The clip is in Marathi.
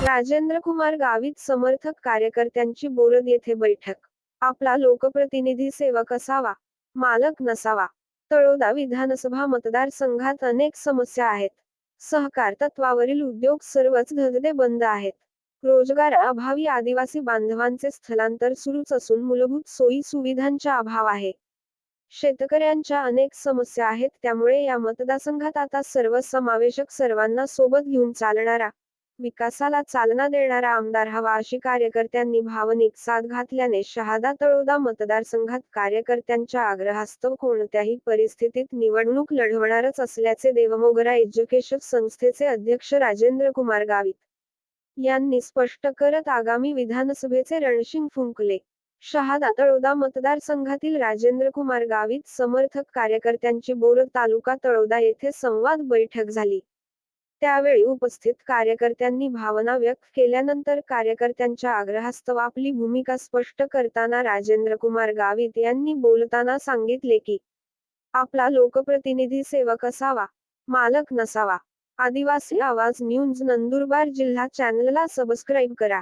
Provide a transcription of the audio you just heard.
राजेंद्र कुमार गावित समर्थक कार्यकर्त्यांची बोरद येथे बैठक. आपला लोकप्रतिनिधी सेवक असावा मालक नसावा. तळोदा विधानसभा मतदारसंघात अनेक समस्या आहेत. सहकार तत्वावरील उद्योग सर्वच धंदे बंद आहेत. रोजगार अभावी आदिवासी बांधवांचे स्थलांतर सुरूच असून मूलभूत सोयी सुविधांचा अभाव आहे. शेतकऱ्यांच्या अनेक समस्या आहेत त्यामुळे या मतदारसंघात आता सर्व समावेशक सर्वांना सोबत घेऊन चालणारा विकासाला चालना देणारा आमदार हवा अशी कार्यकर्त्यांनी भावनिक साथ घातल्याने शहादा तळोदा मतदारसंघात कार्यकर्त्यांच्या आग्रहास्तव कोणत्याही परिस्थितीत निवडणूक लढवणारच असल्याचे देवमोगरा एज्युकेशन संस्थेचे अध्यक्ष राजेंद्र कुमार गावित यांनी स्पष्ट करत आगामी विधानसभेचे रणशिंग फुंकले. शहादा तळोदा मतदारसंघातील राजेंद्र कुमार गावित समर्थक कार्यकर्त्यांची बोर तालुका तळोदा येथे संवाद बैठक झाली. त्यावेळी उपस्थित कार्यकर्त्यांनी भावना व्यक्त केल्यानंतर कार्यकर्त्यांच्या आग्रहास्तव आपली भूमिका स्पष्ट करताना राजेंद्र कुमार गावित यांनी बोलताना सांगितले की आपला लोकप्रतिनिधी सेवक असावा मालक नसावा. आदिवासी आवाज न्यूज नंदुरबार जिल्हा चॅनलला सबस्क्राईब करा.